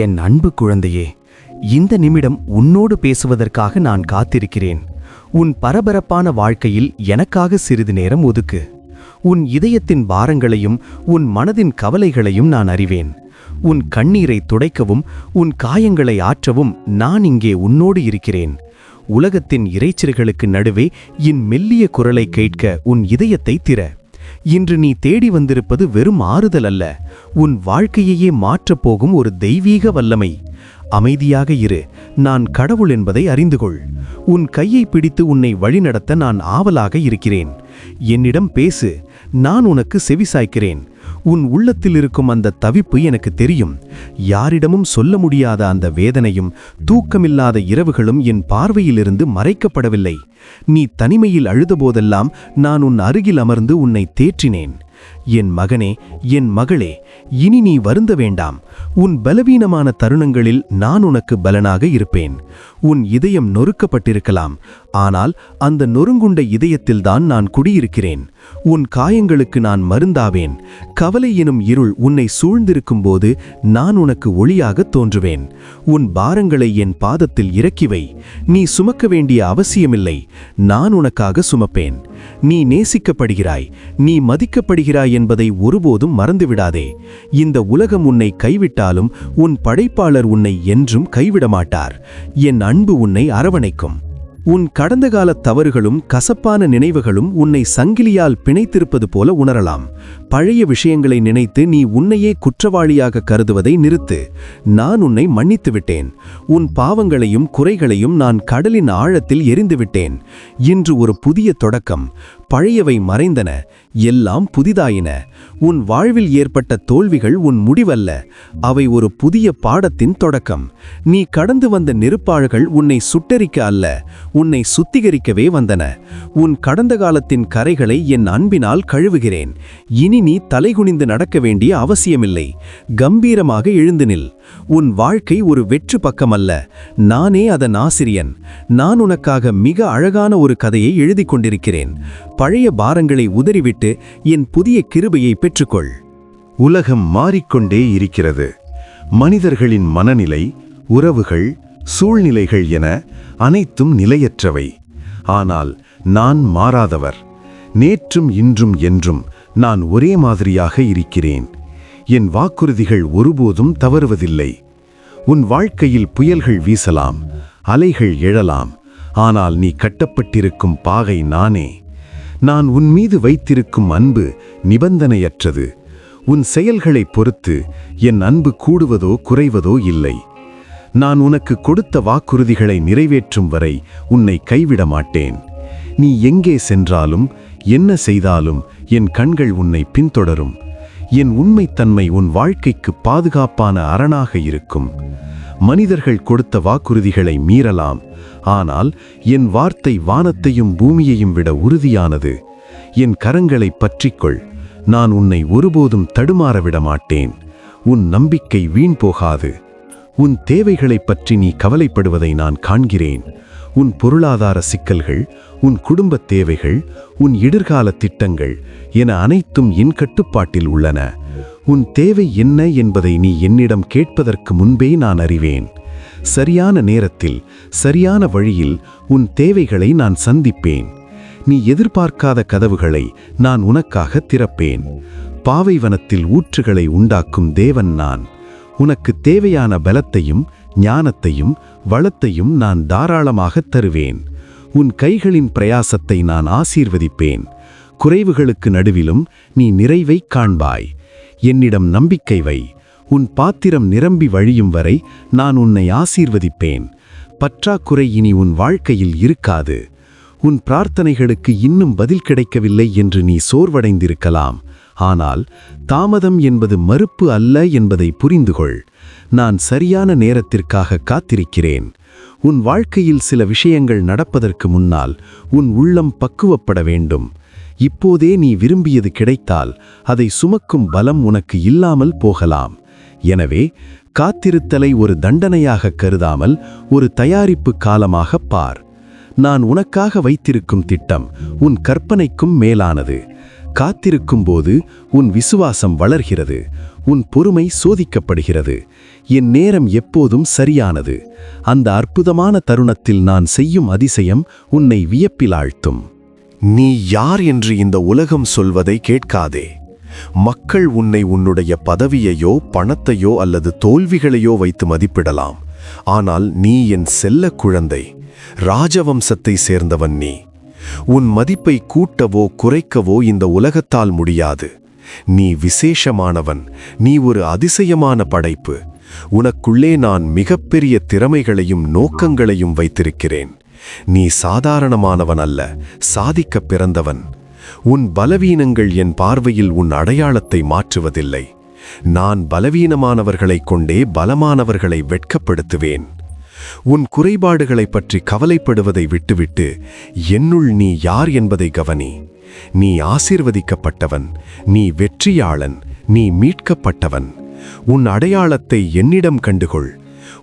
என் அன்பு குழந்தையே இந்த நிமிடம் உன்னோடு பேசுவதற்காக நான் காத்திருக்கிறேன். உன் பரபரப்பான வாழ்க்கையில் எனக்காக சிறிது நேரம் ஒதுக்கு. உன் இதயத்தின் பாரங்களையும் உன் மனதின் கவலைகளையும் நான் அறிவேன். உன் கண்ணீரை துடைக்கவும் உன் காயங்களை ஆற்றவும் நான் இங்கே உன்னோடு இருக்கிறேன். உலகத்தின் இறைச்சல்களுக்கு நடுவே என் மெல்லிய குரலை கேட்க உன் இதயத்தை திற. இன்று நீ தேடி வந்திருப்பது வெறும் ஆறுதல் அல்ல. உன் வாழ்க்கையையே மாற்றப் போகும் ஒரு தெய்வீக வல்லமை. அமைதியாக இரு. நான் கடவுள் என்பதை அறிந்து கொள் உன் கையை பிடித்து உன்னை வழிநடத்த நான் ஆவலாக இருக்கிறேன். என்னிடம் பேசு. நான் உனக்கு செவிசாய்க்கிறேன் உன் உள்ளத்தில் இருக்கும் அந்த தவிப்பு எனக்கு தெரியும். யாரிடமும் சொல்ல முடியாத அந்த வேதனையும் தூக்கமில்லாத இரவுகளும் என் பார்வையிலிருந்து மறைக்கப்படவில்லை. நீ தனிமையில் அழுதபோதெல்லாம் நான் உன் அருகில் அமர்ந்து உன்னை தேற்றினேன். என் மகனே என் மகளே இனி நீ வருந்த வேண்டாம். உன் பலவீனமான தருணங்களில் நான் உனக்கு பலனாக இருப்பேன். உன் இதயம் நொறுக்கப்பட்டிருக்கலாம். ஆனால் அந்த நொறுங்குண்ட இதயத்தில்தான் நான் குடியிருக்கிறேன். உன் காயங்களுக்கு நான் மருந்தாவேன். கவலை எனும் இருள் உன்னை சூழ்ந்திருக்கும் போது நான் உனக்கு ஒளியாக தோன்றுவேன். உன் பாரங்களை என் பாதத்தில் இறக்கிவை நீ சுமக்க வேண்டிய அவசியமில்லை. நான் உனக்காக சுமப்பேன். நீ நேசிக்கப்படுகிறாய் நீ மதிக்கப்படுகிறாய் என்பதை ஒருபோதும் மறந்துவிடாதே. இந்த உலகம் உன்னை கைவிட்டாலும் உன் படைப்பாளர் உன்னை என்றும் கைவிட மாட்டார் என் அன்பு உன்னை அரவணைக்கும். உன் கடந்த கால தவறுகளும் கசப்பான நினைவுகளும் உன்னை சங்கிலியால் பிணைத்திருப்பது போல உணரலாம். பழைய விஷயங்களை நினைத்து நீ உன்னையே குற்றவாளியாக கருதுவதை நிறுத்து. நான் உன்னை மன்னித்து விட்டேன் உன் பாவங்களையும் குறைகளையும் நான் கடலின் ஆழத்தில் எரிந்துவிட்டேன். இன்று ஒரு புதிய தொடக்கம். பழையவை மறைந்தன. எல்லாம் புதிதாயின. உன் வாழ்வில் ஏற்பட்ட தோல்விகள் உன் முடிவல்ல. அவை ஒரு புதிய பாடத்தின் தொடக்கம். நீ கடந்து வந்த நெருப்பாழ்கள் உன்னை சுட்டரிக்க அல்ல. உன்னை சுத்திகரிக்கவே வந்தன. உன் கடந்த காலத்தின் கரைகளை என் அன்பினால் கழுவுகிறேன். இனி நீ தலைகுனிந்து நடக்க வேண்டிய அவசியமில்லை. கம்பீரமாக எழுந்து நில். உன் வாழ்க்கை ஒரு வெற்று பக்கமல்ல. நானே அதன் ஆசிரியன். நான் உனக்காக மிக அழகான ஒரு கதையை எழுதிக் கொண்டிருக்கிறேன். பழைய பாரங்களை உதறிவிட்டு என் புதிய கிருபையை பெற்றுக்கொள். உலகம் மாறிக்கொண்டே இருக்கிறது. மனிதர்களின் மனநிலை உறவுகள் சூழ்நிலைகள் என அனைத்தும் நிலையற்றவை. ஆனால் நான் மாறாதவர். நேற்றும் இன்றும் என்றும் நான் ஒரே மாதிரியாக இருக்கிறேன். என் வாக்குறுதிகள் ஒருபோதும் தவறுவதில்லை. உன் வாழ்க்கையில் புயல்கள் வீசலாம் அலைகள் எழலாம் ஆனால் நீ கட்டப்பட்டிருக்கும் பாகை நானே. நான் உன் மீது வைத்திருக்கும் அன்பு நிபந்தனையற்றது. உன் செயல்களைப் பொறுத்து என் அன்பு கூடுவதோ குறைவதோ இல்லை. நான் உனக்கு கொடுத்த வாக்குறுதிகளை நிறைவேற்றும் வரை உன்னை கைவிட மாட்டேன். நீ எங்கே சென்றாலும் என்ன செய்தாலும் என் கண்கள் உன்னை பின்தொடரும். என் உண்மைத்தன்மை உன் வாழ்க்கைக்கு பாதுகாப்பான அரணாக இருக்கும். மனிதர்கள் கொடுத்த வாக்குறுதிகளை மீறலாம். ஆனால் என் வார்த்தை வானத்தையும் பூமியையும் விட உறுதியானது. என் கரங்களை பற்றிக்கொள். நான் உன்னை ஒருபோதும் தடுமாற விட மாட்டேன் உன் நம்பிக்கை வீண் போகாது. உன் தேவைகளைப் பற்றி நீ கவலைப்படுவதை நான் காண்கிறேன். உன் பொருளாதார சிக்கல்கள் உன் குடும்ப தேவைகள் உன் எதிர்கால திட்டங்கள் என அனைத்தும் என் கட்டுப்பாட்டில் உள்ளன. உன் தேவை என்ன என்பதை நீ என்னிடம் கேட்பதற்கு முன்பே நான் அறிவேன். சரியான நேரத்தில் சரியான வழியில் உன் தேவைகளை நான் சந்திப்பேன். நீ எதிர்பார்க்காத கதவுகளை நான் உனக்காக திறப்பேன். பாவைவனத்தில் ஊற்றுகளை உண்டாக்கும் தேவன் நான். உனக்கு தேவையான பலத்தையும் ஞானத்தையும் வளத்தையும் நான் தாராளமாகத் தருவேன். உன் கைகளின் பிரயாசத்தை நான் ஆசீர்வதிப்பேன். குறைவுகளுக்கு நடுவிலும் நீ நிறைவை காண்பாய். என்னிடம் நம்பிக்கை வை. உன் பாத்திரம் நிரம்பி வழியும் வரை நான் உன்னை ஆசீர்வதிப்பேன். பற்றாக்குறை இனி உன் வாழ்க்கையில் இருக்காது. உன் பிரார்த்தனைகளுக்கு இன்னும் பதில் கிடைக்கவில்லை என்று நீ சோர்வடைந்திருக்கலாம். ஆனால் தாமதம் என்பது மறுப்பு அல்ல என்பதை புரிந்துகொள். நான் சரியான நேரத்திற்காக காத்திருக்கிறேன். உன் வாழ்க்கையில் சில விஷயங்கள் நடப்பதற்கு முன்னால் உன் உள்ளம் பக்குவப்பட வேண்டும். இப்போதே நீ விரும்பியது கிடைத்தால் அதை சுமக்கும் பலம் உனக்கு இல்லாமல் போகலாம். எனவே காத்திருத்தலை ஒரு தண்டனையாக கருதாமல் ஒரு தயாரிப்பு காலமாக பார். நான் உனக்காக வைத்திருக்கும் திட்டம் உன் கற்பனைக்கும் மேலானது. காத்திருக்கும் போது உன் விசுவாசம் வளர்கிறது உன் பொறுமை சோதிக்கப்படுகிறது. என் நேரம் எப்போதும் சரியானது. அந்த அற்புதமான தருணத்தில் நான் செய்யும் அதிசயம் உன்னை வியப்பில் ஆழ்த்தும் நீ யார் என்று இந்த உலகம் சொல்வதை கேட்காதே. மக்கள் உன்னை உன்னுடைய பதவியையோ பணத்தையோ அல்லது தோல்விகளையோ வைத்து மதிப்பிடலாம். ஆனால் நீ என் செல்ல குழந்தை. ராஜவம்சத்தை சேர்ந்தவன் நீ. உன் மதிப்பை கூட்டவோ குறைக்கவோ இந்த உலகத்தால் முடியாது. நீ விசேஷமானவன் நீ ஒரு அதிசயமான படைப்பு. உனக்குள்ளே நான் மிகப்பெரிய திறமைகளையும் நோக்கங்களையும் வைத்திருக்கிறேன். நீ சாதாரணமானவன் அல்ல சாதிக்கப் பிறந்தவன். உன் பலவீனங்கள் என் பார்வையில் உன் அடையாளத்தை மாற்றுவதில்லை. நான் பலவீனமானவர்களைக் கொண்டே பலமானவர்களை வெட்கப்படுத்துவேன். உன் குறைபாடுகளைப் பற்றி கவலைப்படுவதை விட்டுவிட்டு என்னுள் நீ யார் என்பதை கவனி. நீ ஆசீர்வதிக்கப்பட்டவன் நீ வெற்றியாளன் நீ மீட்கப்பட்டவன். உன் அடையாளத்தை என்னிடம் கண்டுகொள்.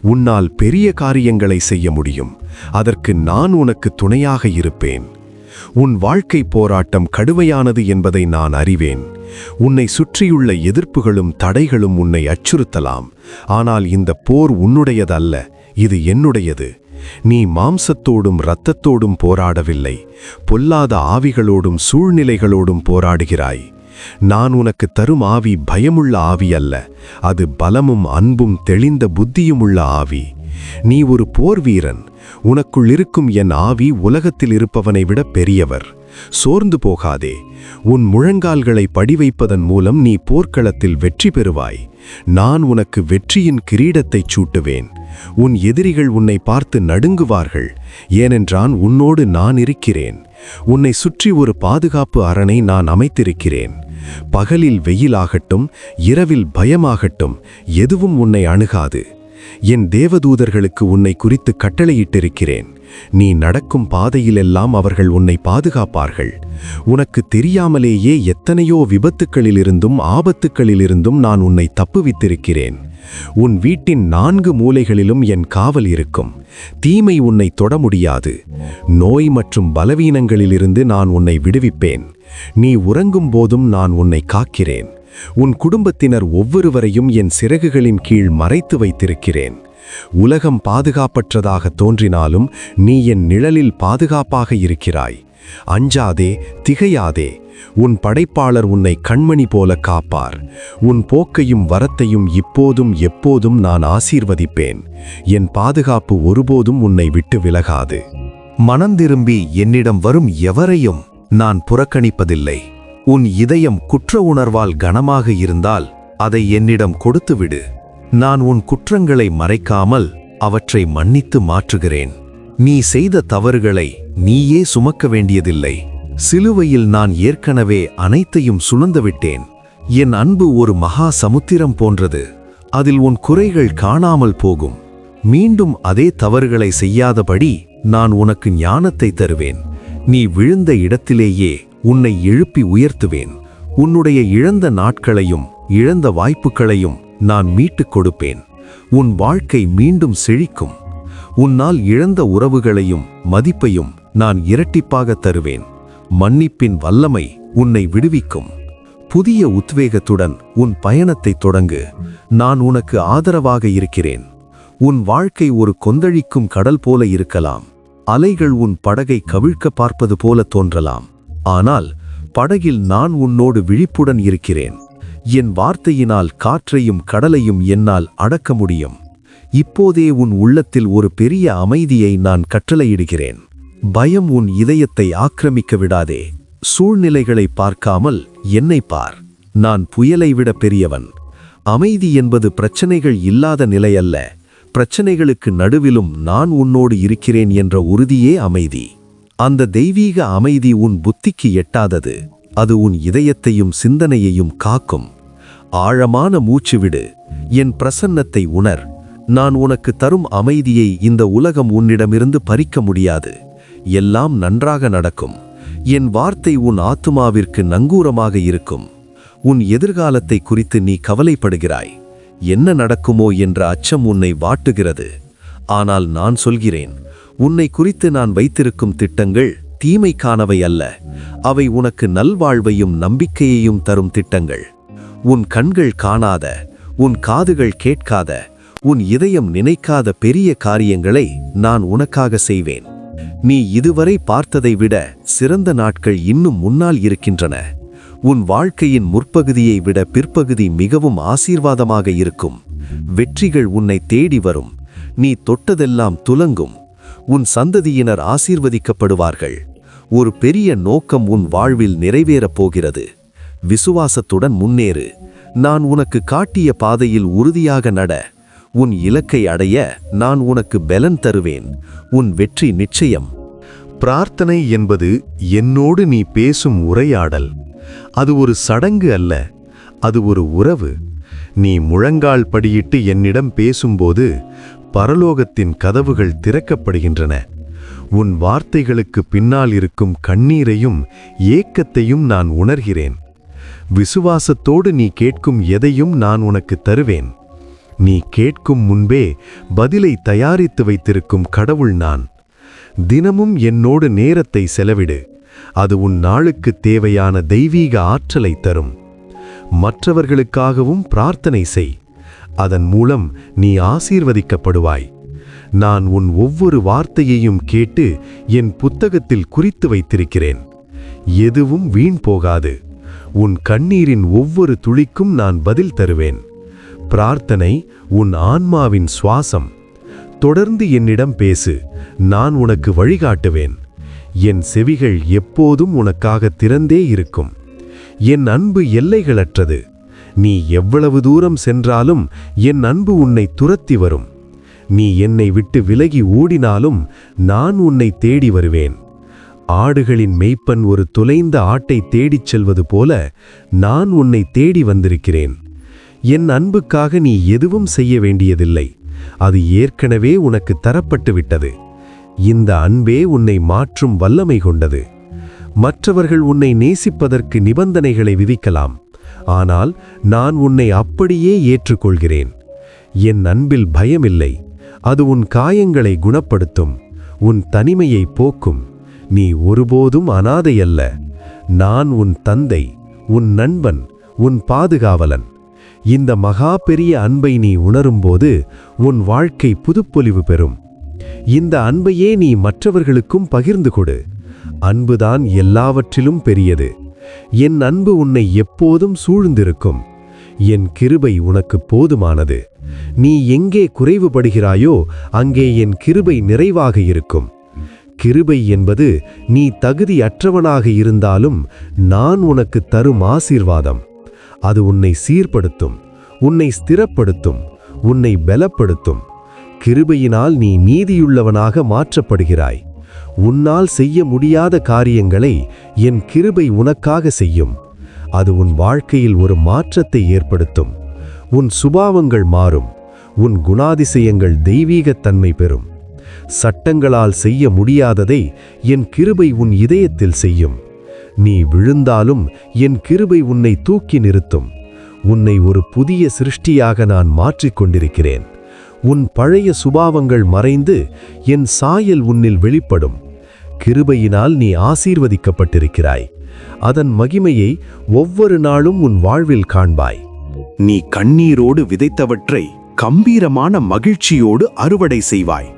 உன்னால் பெரிய காரியங்களை செய்ய முடியும். அதற்கு நான் உனக்கு துணையாக இருப்பேன். உன் வாழ்க்கை போராட்டம் கடுமையானது என்பதை நான் அறிவேன். உன்னை சுற்றியுள்ள எதிர்ப்புகளும் தடைகளும் உன்னை அச்சுறுத்தலாம். ஆனால் இந்த போர் உன்னுடையதல்ல. இது என்னுடையது. நீ மாம்சத்தோடும் இரத்தத்தோடும் போராடவில்லை. பொல்லாத ஆவிகளோடும் சூழ்நிலைகளோடும் போராடுகிறாய். நான் உனக்கு தரும் ஆவி பயமுள்ள ஆவி அல்ல. அது பலமும் அன்பும் தெளிந்த புத்தியுமுள்ள ஆவி. நீ ஒரு போர் வீரன் உனக்குள் இருக்கும் என் ஆவி உலகத்தில் இருப்பவனை விட பெரியவர். சோர்ந்து போகாதே. உன் முழங்கால்களை படிவைப்பதன் மூலம் நீ போர்க்களத்தில் வெற்றி பெறுவாய். நான் உனக்கு வெற்றியின் கிரீடத்தைச் சூட்டுவேன். உன் எதிரிகள் உன்னை பார்த்து நடுங்குவார்கள். ஏனென்றான் உன்னோடு நான் இருக்கிறேன். உன்னை சுற்றி ஒரு பாதுகாப்பு அரணை நான் அமைத்திருக்கிறேன். பகலில் வெயிலாகட்டும் இரவில் பயமாகட்டும் எதுவும் உன்னை அணுகாது. என் தேவதூதர்களுக்கு உன்னை குறித்து கட்டளையிட்டிருக்கிறேன். நீ நடக்கும் பாதையிலெல்லாம் அவர்கள் உன்னை பாதுகாப்பார்கள். உனக்கு தெரியாமலேயே எத்தனையோ விபத்துக்களிலிருந்தும் ஆபத்துக்களிலிருந்தும் நான் உன்னை தப்புவித்திருக்கிறேன். உன் வீட்டின் நான்கு மூலைகளிலும் என் காவல் இருக்கும். தீமை உன்னை தொட முடியாது. நோய் மற்றும் பலவீனங்களிலிருந்து நான் உன்னை விடுவிப்பேன். நீ உறங்கும் போதும் நான் உன்னை காக்கிறேன். உன் குடும்பத்தினர் ஒவ்வொருவரையும் என் சிறகுகளின் கீழ் மறைத்து வைத்திருக்கிறேன். உலகம் பாதுகாப்பற்றதாக தோன்றினாலும் நீ என் நிழலில் பாதுகாப்பாக இருக்கிறாய். அஞ்சாதே திகையாதே உன் படைப்பாளர் உன்னை கண்மணி போல காப்பார். உன் போக்கையும் வரத்தையும் இப்போதும் எப்போதும் நான் ஆசீர்வதிப்பேன். என் பாதுகாப்பு ஒருபோதும் உன்னை விட்டு விலகாது. மனந்திரும்பி என்னிடம் வரும் எவரையும் நான் புறக்கணிப்பதில்லை. உன் இதயம் குற்ற உணர்வால் கனமாக இருந்தால் அதை என்னிடம் கொடுத்துவிடு. நான் உன் குற்றங்களை மறைக்காமல் அவற்றை மன்னித்து மாற்றுகிறேன். நீ செய்த தவறுகளை நீயே சுமக்க வேண்டியதில்லை. சிலுவையில் நான் ஏற்கனவே அனைத்தையும் சுமந்துவிட்டேன் என் அன்பு ஒரு மகா சமுத்திரம் போன்றது. அதில் உன் குறைகள் காணாமல் போகும். மீண்டும் அதே தவறுகளை செய்யாதபடி நான் உனக்கு ஞானத்தை தருவேன். நீ விழுந்த இடத்திலேயே உன்னை எழுப்பி உயர்த்துவேன். உன்னுடைய இழந்த நாட்களையும் இழந்த வாய்ப்புகளையும் நான் மீட்டுக் கொடுப்பேன். உன் வாழ்க்கை மீண்டும் செழிக்கும். உன்னால் இழந்த உறவுகளையும் மதிப்பையும் நான் இரட்டிப்பாக தருவேன். மன்னிப்பின் வல்லமை உன்னை விடுவிக்கும். புதிய உத்வேகத்துடன் உன் பயணத்தை தொடங்கு. நான் உனக்கு ஆதரவாக இருக்கிறேன். உன் வாழ்க்கை ஒரு கொந்தளிக்கும் கடல் போல இருக்கலாம். அலைகள் உன் படகை கவிழ்க்க பார்ப்பது போல தோன்றலாம். ஆனால் படகில் நான் உன்னோடு விழிப்புடன் இருக்கிறேன். என் வார்த்தையினால் காற்றையும் கடலையும் என்னால் அடக்க முடியும். இப்போதே உன் உள்ளத்தில் ஒரு பெரிய அமைதியை நான் கட்டளையிடுகிறேன். பயம் உன் இதயத்தை ஆக்கிரமிக்க விடாதே. சூழ்நிலைகளை பார்க்காமல் என்னை பார். நான் புயலை விட பெரியவன். அமைதி என்பது பிரச்சனைகள் இல்லாத நிலையல்ல. பிரச்சனைகளுக்கு நடுவிலும் நான் உன்னோடு இருக்கிறேன் என்ற உறுதியே அமைதி. அந்த தெய்வீக அமைதி உன் புத்திக்கு எட்டாதது. அது உன் இதயத்தையும் சிந்தனையையும் காக்கும். ஆழமான மூச்சு விடு. என் பிரசன்னத்தை உணர். நான் உனக்கு தரும் அமைதியை இந்த உலகம் உன்னிடமிருந்து பறிக்க முடியாது. எல்லாம் நன்றாக நடக்கும். என் வார்த்தை உன் ஆத்துமாவிற்கு நங்கூரமாக இருக்கும். உன் எதிர்காலத்தை குறித்து நீ கவலைப்படுகிறாய். என்ன நடக்குமோ என்ற அச்சம் உன்னை வாட்டுகிறது. ஆனால் நான் சொல்கிறேன் உன்னை குறித்து நான் வைத்திருக்கும் திட்டங்கள் தீமைக்கானவை அல்ல. அவை உனக்கு நல்வாழ்வையும் நம்பிக்கையையும் தரும் திட்டங்கள். உன் கண்கள் காணாத உன் காதுகள் கேட்காத உன் இதயம் நினைக்காத பெரிய காரியங்களை நான் உனக்காக செய்வேன். நீ இதுவரை பார்த்ததை விட சிறந்த நாட்கள் இன்னும் முன்னால் இருக்கின்றன. உன் வாழ்க்கையின் முற்பகுதியை விட பிற்பகுதி மிகவும் ஆசீர்வாதமாக இருக்கும். வெற்றிகள் உன்னை தேடி வரும். நீ தொட்டதெல்லாம் துலங்கும். உன் சந்ததியினர் ஆசீர்வதிக்கப்படுவார்கள். ஒரு பெரிய நோக்கம் உன் வாழ்வில் நிறைவேறப் போகிறது. விசுவாசத்துடன் முன்னேறு. நான் உனக்கு காட்டிய பாதையில் உறுதியாக நட. உன் இலக்கை அடைய நான் உனக்கு பெலன் தருவேன். உன் வெற்றி நிச்சயம். பிரார்த்தனை என்பது என்னோடு நீ பேசும் உரையாடல். அது ஒரு சடங்கு அல்ல அது ஒரு உறவு. நீ முழங்கால் படியிட்டு என்னிடம் பேசும்போது பரலோகத்தின் கதவுகள் திறக்கப்படுகின்றன. உன் வார்த்தைகளுக்கு பின்னால் இருக்கும் கண்ணீரையும் ஏக்கத்தையும் நான் உணர்கிறேன். விசுவாசத்தோடு நீ கேட்கும் எதையும் நான் உனக்கு தருவேன். நீ கேட்கும் முன்பே பதிலை தயாரித்து வைத்திருக்கும் கடவுள் நான். தினமும் என்னோடு நேரத்தை செலவிடு. அது உன் நாளுக்கு தேவையான தெய்வீக ஆற்றலை தரும். மற்றவர்களுக்காகவும் பிரார்த்தனை செய். அதன் மூலம் நீ ஆசீர்வதிக்கப்படுவாய். நான் உன் ஒவ்வொரு வார்த்தையையும் கேட்டு என் புத்தகத்தில் குறித்து வைத்திருக்கிறேன். எதுவும் வீண் போகாது. உன் கண்ணீரின் ஒவ்வொரு துளிக்கும் நான் பதில் தருவேன். பிரார்த்தனை உன் ஆன்மாவின் சுவாசம். தொடர்ந்து என்னிடம் பேசு நான் உனக்கு வழிகாட்டுவேன். என் செவிகள் எப்போதும் உனக்காக திறந்தே இருக்கும். என் அன்பு எல்லைகளற்றது. நீ எவ்வளவு தூரம் சென்றாலும் என் அன்பு உன்னை துரத்தி வரும். நீ என்னை விட்டு விலகி ஓடினாலும் நான் உன்னை தேடி வருவேன். ஆடுகளின் மெய்ப்பன் ஒரு தொலைந்த ஆட்டை தேடிச் செல்வது போல நான் உன்னை தேடி வந்திருக்கிறேன். என் அன்புக்காக நீ எதுவும் செய்ய வேண்டியதில்லை. அது ஏற்கனவே உனக்கு தரப்பட்டு விட்டது இந்த அன்பே உன்னை மாற்றும் வல்லமை கொண்டது. மற்றவர்கள் உன்னை நேசிப்பதற்கு நிபந்தனைகளை விதிக்கலாம். ஆனால் நான் உன்னை அப்படியே ஏற்றுக்கொள்கிறேன். என் அன்பில் பயமில்லை. அது உன் காயங்களை குணப்படுத்தும். உன் தனிமையை போக்கும். நீ ஒருபோதும் அனாதையல்ல. நான் உன் தந்தை உன் நண்பன் உன் பாதுகாவலன். இந்த மகா பெரிய அன்பை நீ உணரும்போது உன் வாழ்க்கை புதுப்பொலிவு பெறும். இந்த அன்பையே நீ மற்றவர்களுக்கும் பகிர்ந்து கொடு. அன்புதான் எல்லாவற்றிலும் பெரியது. என் அன்பு உன்னை எப்போதும் சூழ்ந்திருக்கும். என் கிருபை உனக்கு போதுமானது. நீ எங்கே குறைவுபடுகிறாயோ அங்கே என் கிருபை நிறைவாக இருக்கும். கிருபை என்பது நீ தகுதியற்றவனாக இருந்தாலும் நான் உனக்கு தரும் ஆசீர்வாதம். அது உன்னை சீர்படுத்தும் உன்னை ஸ்திரப்படுத்தும் உன்னை பலப்படுத்தும். கிருபையினால் நீ நீதியுள்ளவனாக மாற்றப்படுகிறாய். உன்னால் செய்ய முடியாத காரியங்களை என் கிருபை உனக்காக செய்யும். அது உன் வாழ்க்கையில் ஒரு மாற்றத்தை ஏற்படுத்தும். உன் சுபாவங்கள் மாறும். உன் குணாதிசயங்கள் தெய்வீகத்தன்மை பெறும். சட்டங்களால் செய்ய முடியாததை என் கிருபை உன் இதயத்தில் செய்யும். நீ விழுந்தாலும் என் கிருபை உன்னை தூக்கி நிறுத்தும். உன்னை ஒரு புதிய சிருஷ்டியாக நான் மாற்றிக் கொண்டிருக்கிறேன். உன் பழைய சுபாவங்கள் மறைந்து என் சாயல் உன்னில் வெளிப்படும். கிருபையினால் நீ ஆசீர்வதிக்கப்பட்டிருக்கிறாய். அதன் மகிமையை ஒவ்வொரு நாளும் உன் வாழ்வில் காண்பாய். நீ கண்ணீரோடு விதைத்தவற்றை கம்பீரமான மகிழ்ச்சியோடு அறுவடை செய்வாய்.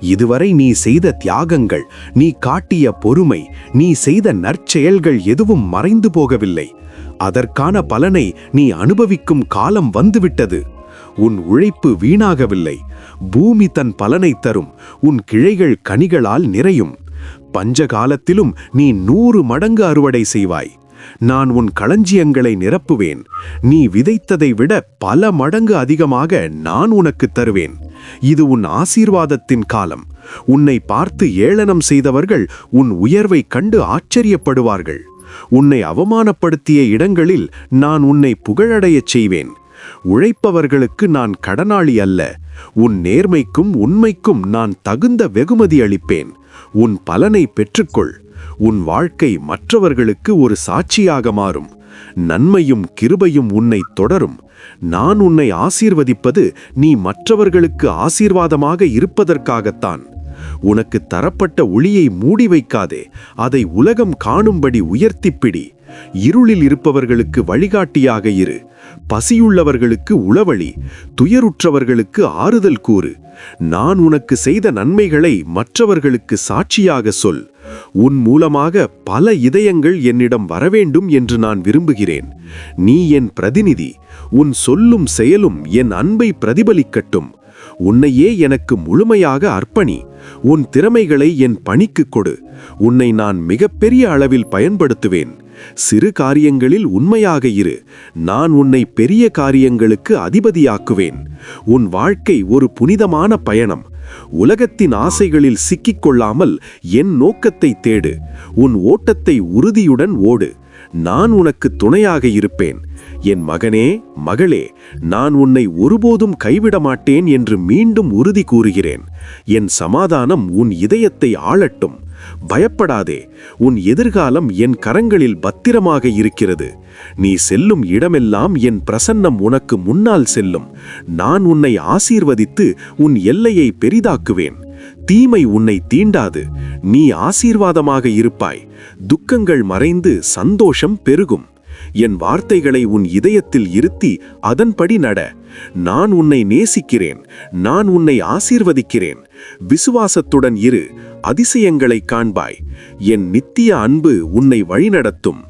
இதுவரை நீ செய்த தியாகங்கள் நீ காட்டிய பொறுமை நீ செய்த நற்செயல்கள் எதுவும் மறைந்து போகவில்லை. அதற்கான பலனை நீ அனுபவிக்கும் காலம் வந்துவிட்டது. உன் உழைப்பு வீணாகவில்லை. பூமி தன் பலனை தரும். உன் கிளைகள் கனிகளால் நிறையும். பஞ்சகாலத்திலும் நீ நூறு மடங்கு அறுவடை செய்வாய். நான் உன் களஞ்சியங்களை நிரப்புவேன். நீ விதைத்ததை விட பல மடங்கு அதிகமாக நான் உனக்கு தருவேன். இது உன் ஆசீர்வாதத்தின் காலம். உன்னை பார்த்து ஏளனம் செய்தவர்கள் உன் உயர்வைக் கண்டு ஆச்சரியப்படுவார்கள். உன்னை அவமானப்படுத்திய இடங்களில் நான் உன்னை புகழடையச் செய்வேன். உழைப்பவர்களுக்கு நான் கடனாளி அல்ல. உன் நேர்மைக்கும் உண்மைக்கும் நான் தகுந்த வெகுமதி அளிப்பேன். உன் பலனை பெற்றுக்கொள். உன் வாழ்க்கை மற்றவர்களுக்கு ஒரு சாட்சியாக மாறும். நன்மையும் கிருபையும் உன்னை தொடரும். நான் உன்னை ஆசீர்வதிப்பது நீ மற்றவர்களுக்கு ஆசீர்வாதமாக இருப்பதற்காகத்தான். உனக்கு தரப்பட்ட ஒளியை மூடி வைக்காதே. அதை உலகம் காணும்படி உயர்த்திப் பிடி இருளில் இருப்பவர்களுக்கு வழிகாட்டியாக இரு. பசியுள்ளவர்களுக்கு உளவழி துயருற்றவர்களுக்கு ஆறுதல் கூறு. நான் உனக்கு செய்த நன்மைகளை மற்றவர்களுக்கு சாட்சியாக சொல். உன் மூலமாக பல இதயங்கள் என்னிடம் வரவேண்டும் என்று நான் விரும்புகிறேன். நீ என் பிரதிநிதி உன் சொல்லும் செயலும் என் அன்பை பிரதிபலிக்கட்டும். உன்னையே எனக்கு முழுமையாக அர்ப்பணி உன் திறமைகளை என் பணிக்கு கொடு. உன்னை நான் மிகப்பெரிய அளவில் பயன்படுத்துவேன். சிறு காரியங்களில் உண்மையாக இரு. நான் உன்னை பெரிய காரியங்களுக்கு அதிபதியாக்குவேன். உன் வாழ்க்கை ஒரு புனிதமான பயணம். உலகத்தின் ஆசைகளில் சிக்கிக் கொள்ளாமல் என் நோக்கத்தை தேடு. உன் ஓட்டத்தை உறுதியுடன் ஓடு. நான் உனக்கு துணையாக இருப்பேன். என் மகனே மகளே நான் உன்னை ஒருபோதும் கைவிட மாட்டேன் என்று மீண்டும் உறுதி கூறுகிறேன். என் சமாதானம் உன் இதயத்தை ஆளட்டும். பயப்படாதே. உன் எதிர்காலம் என் கரங்களில் பத்திரமாக இருக்கிறது. நீ செல்லும் இடமெல்லாம் என் பிரசன்னம் உனக்கு முன்னால் செல்லும். நான் உன்னை ஆசீர்வதித்து உன் எல்லையை பெரிதாக்குவேன். தீமை உன்னை தீண்டாது. நீ ஆசீர்வாதமாக இருப்பாய். துக்கங்கள் மறைந்து சந்தோஷம் பெருகும். என் வார்த்தைகளை உன் இதயத்தில் இருத்தி அதன்படி நட. நான் உன்னை நேசிக்கிறேன். நான் உன்னை ஆசீர்வதிக்கிறேன். விசுவாசத்துடன் இரு. அதிசயங்களை காண்பாய். என் நித்திய அன்பு உன்னை வழிநடத்தும்.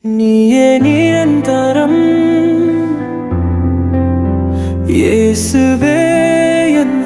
நீயே நிரந்தரம். இயேசுவே என்